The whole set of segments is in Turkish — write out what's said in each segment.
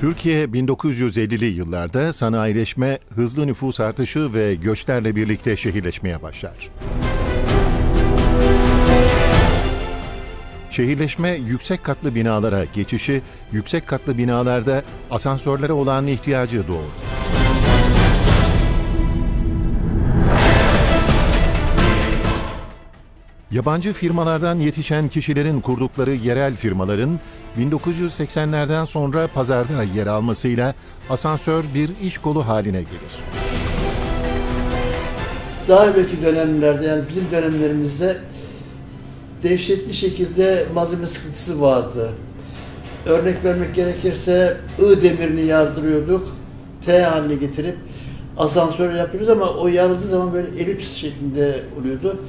Türkiye 1950'li yıllarda sanayileşme, hızlı nüfus artışı ve göçlerle birlikte şehirleşmeye başlar. Şehirleşme yüksek katlı binalara geçişi, yüksek katlı binalarda asansörlere olan ihtiyacı doğurur. Yabancı firmalardan yetişen kişilerin kurdukları yerel firmaların 1980'lerden sonra pazarda yer almasıyla asansör bir iş kolu haline gelir. Daha önceki dönemlerde yani bizim dönemlerimizde dehşetli şekilde malzeme sıkıntısı vardı. Örnek vermek gerekirse I demirini yardırıyorduk. T haline getirip asansör yapıyoruz ama o yarıldığı zaman böyle elips şeklinde oluyordu.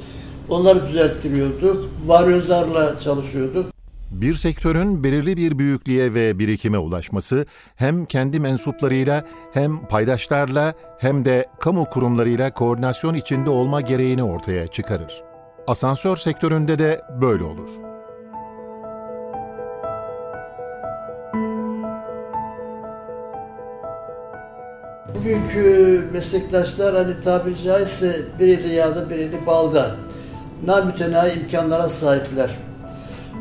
Onları düzelttiriyorduk. Varyozlarla çalışıyorduk. Bir sektörün belirli bir büyüklüğe ve birikime ulaşması hem kendi mensuplarıyla hem paydaşlarla hem de kamu kurumlarıyla koordinasyon içinde olma gereğini ortaya çıkarır. Asansör sektöründe de böyle olur. Bugünkü meslektaşlar hani tabiri caizse bir eli yağda bir eli balda. Namütenayi imkanlara sahipler.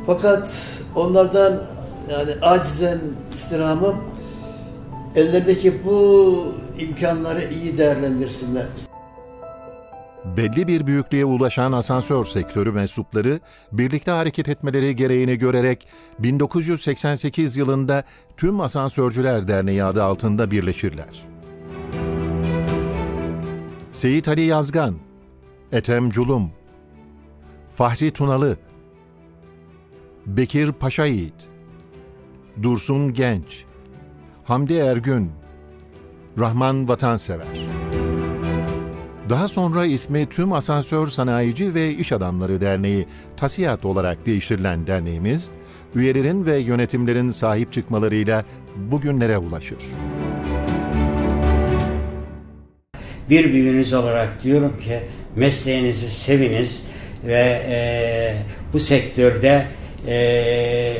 Fakat onlardan yani acizen istirhamım ellerindeki bu imkanları iyi değerlendirsinler. Belli bir büyüklüğe ulaşan asansör sektörü mensupları birlikte hareket etmeleri gereğini görerek 1988 yılında Tüm Asansörcüler Derneği adı altında birleşirler. Seyit Ali Yazgan, Ethem Culum, Fahri Tunalı, Bekir Paşa Yiğit, Dursun Genç, Hamdi Ergün, Rahman Vatansever. Daha sonra ismi Tüm Asansör Sanayici ve İş Adamları Derneği TASİAD olarak değiştirilen derneğimiz, üyelerin ve yönetimlerin sahip çıkmalarıyla bugünlere ulaşır. Bir büyüğünüz olarak diyorum ki mesleğinizi seviniz ve e, bu sektörde e,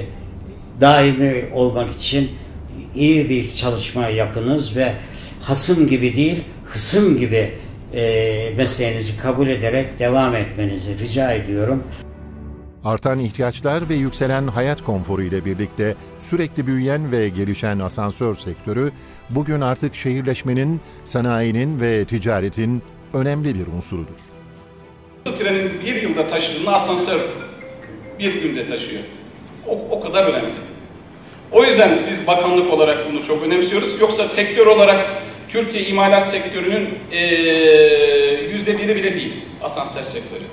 daimi olmak için iyi bir çalışma yapınız ve hasım gibi değil hısım gibi e, mesleğinizi kabul ederek devam etmenizi rica ediyorum. Artan ihtiyaçlar ve yükselen hayat konforu ile birlikte sürekli büyüyen ve gelişen asansör sektörü bugün artık şehirleşmenin, sanayinin ve ticaretin önemli bir unsurudur. Trenin bir yılda taşıdığını asansör bir günde taşıyor. O, o kadar önemli. O yüzden biz bakanlık olarak bunu çok önemsiyoruz. Yoksa sektör olarak Türkiye imalat sektörünün yüzde biri bile değil asansör sektörü.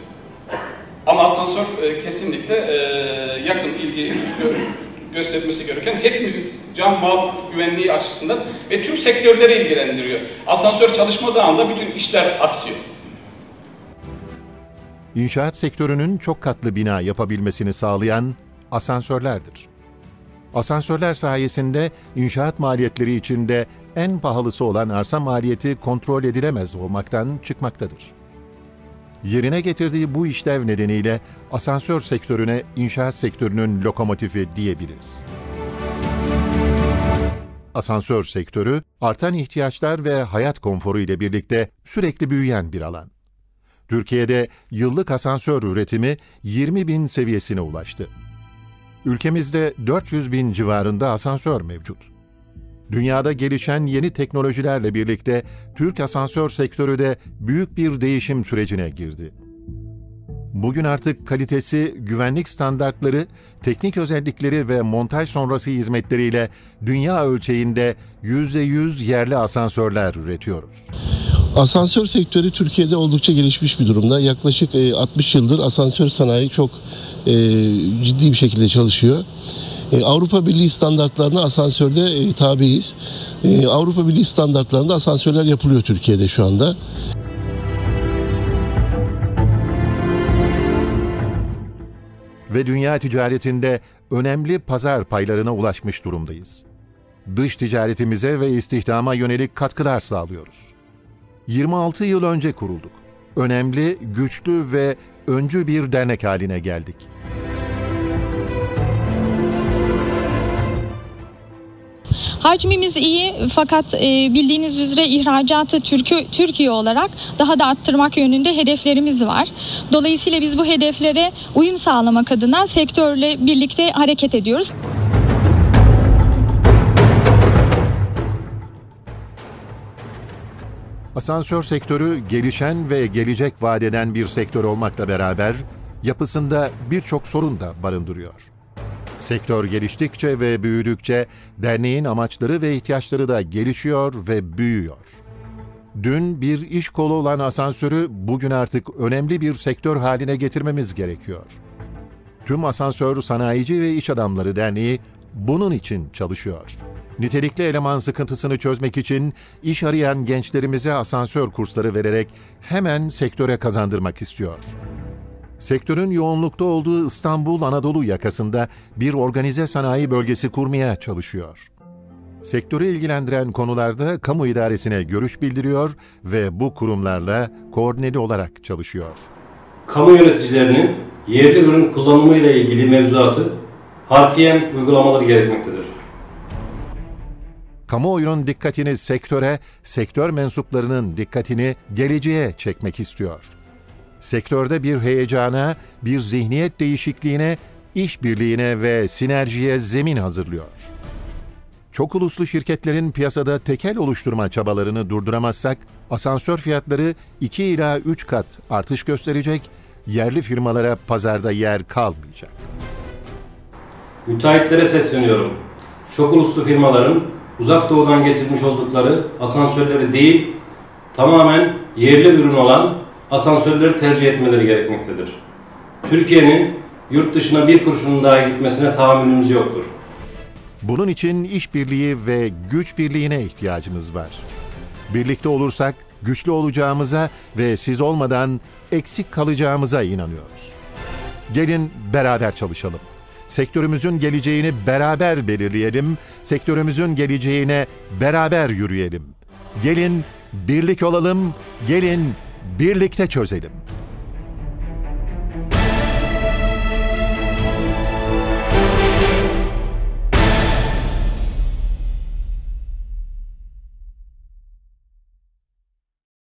Ama asansör e, kesinlikle e, yakın ilgi gö göstermesi gereken hepimiz can mal güvenliği açısından ve tüm sektörleri ilgilendiriyor. Asansör çalışmadığı anda bütün işler aksıyor. İnşaat sektörünün çok katlı bina yapabilmesini sağlayan asansörlerdir. Asansörler sayesinde inşaat maliyetleri içinde en pahalısı olan arsa maliyeti kontrol edilemez olmaktan çıkmaktadır. Yerine getirdiği bu işlev nedeniyle asansör sektörüne inşaat sektörünün lokomotifi diyebiliriz. Asansör sektörü, artan ihtiyaçlar ve hayat konforu ile birlikte sürekli büyüyen bir alan. Türkiye'de yıllık asansör üretimi 20 bin seviyesine ulaştı. Ülkemizde 400 bin civarında asansör mevcut. Dünyada gelişen yeni teknolojilerle birlikte Türk asansör sektörü de büyük bir değişim sürecine girdi. Bugün artık kalitesi, güvenlik standartları, teknik özellikleri ve montaj sonrası hizmetleriyle dünya ölçeğinde %100 yerli asansörler üretiyoruz. Asansör sektörü Türkiye'de oldukça gelişmiş bir durumda. Yaklaşık 60 yıldır asansör sanayi çok ciddi bir şekilde çalışıyor. Avrupa Birliği standartlarına asansörde tabiiz. Avrupa Birliği standartlarında asansörler yapılıyor Türkiye'de şu anda. Ve dünya ticaretinde önemli pazar paylarına ulaşmış durumdayız. Dış ticaretimize ve istihdama yönelik katkılar sağlıyoruz. 26 yıl önce kurulduk. Önemli, güçlü ve öncü bir dernek haline geldik. Hacmimiz iyi fakat e, bildiğiniz üzere ihracatı Türkiye, Türkiye olarak daha da arttırmak yönünde hedeflerimiz var. Dolayısıyla biz bu hedeflere uyum sağlamak adına sektörle birlikte hareket ediyoruz. Asansör sektörü gelişen ve gelecek vadeden bir sektör olmakla beraber yapısında birçok sorun da barındırıyor. Sektör geliştikçe ve büyüdükçe derneğin amaçları ve ihtiyaçları da gelişiyor ve büyüyor. Dün bir iş kolu olan asansörü bugün artık önemli bir sektör haline getirmemiz gerekiyor. Tüm Asansör Sanayici ve İş Adamları Derneği bunun için çalışıyor. Nitelikli eleman sıkıntısını çözmek için iş arayan gençlerimize asansör kursları vererek hemen sektöre kazandırmak istiyor. Sektörün yoğunlukta olduğu İstanbul Anadolu yakasında bir organize sanayi bölgesi kurmaya çalışıyor. Sektörü ilgilendiren konularda kamu idaresine görüş bildiriyor ve bu kurumlarla koordineli olarak çalışıyor. kamu yöneticilerinin yerli ürün kullanımı ile ilgili mevzuatı harfiyen uygulamaları gerekmektedir. Kamuoyunun dikkatini sektöre, sektör mensuplarının dikkatini geleceğe çekmek istiyor. Sektörde bir heyecana, bir zihniyet değişikliğine, işbirliğine ve sinerjiye zemin hazırlıyor. Çok uluslu şirketlerin piyasada tekel oluşturma çabalarını durduramazsak, asansör fiyatları 2 ila 3 kat artış gösterecek, yerli firmalara pazarda yer kalmayacak. Müteahhitlere sesleniyorum. Çok uluslu firmaların uzak doğudan getirmiş oldukları asansörleri değil, tamamen yerli ürün olan asansörleri tercih etmeleri gerekmektedir. Türkiye'nin yurt dışına bir kurşunun daha gitmesine tahammülümüz yoktur. Bunun için işbirliği ve güç birliğine ihtiyacımız var. Birlikte olursak güçlü olacağımıza ve siz olmadan eksik kalacağımıza inanıyoruz. Gelin beraber çalışalım. Sektörümüzün geleceğini beraber belirleyelim. Sektörümüzün geleceğine beraber yürüyelim. Gelin birlik olalım. Gelin birlikte çözelim.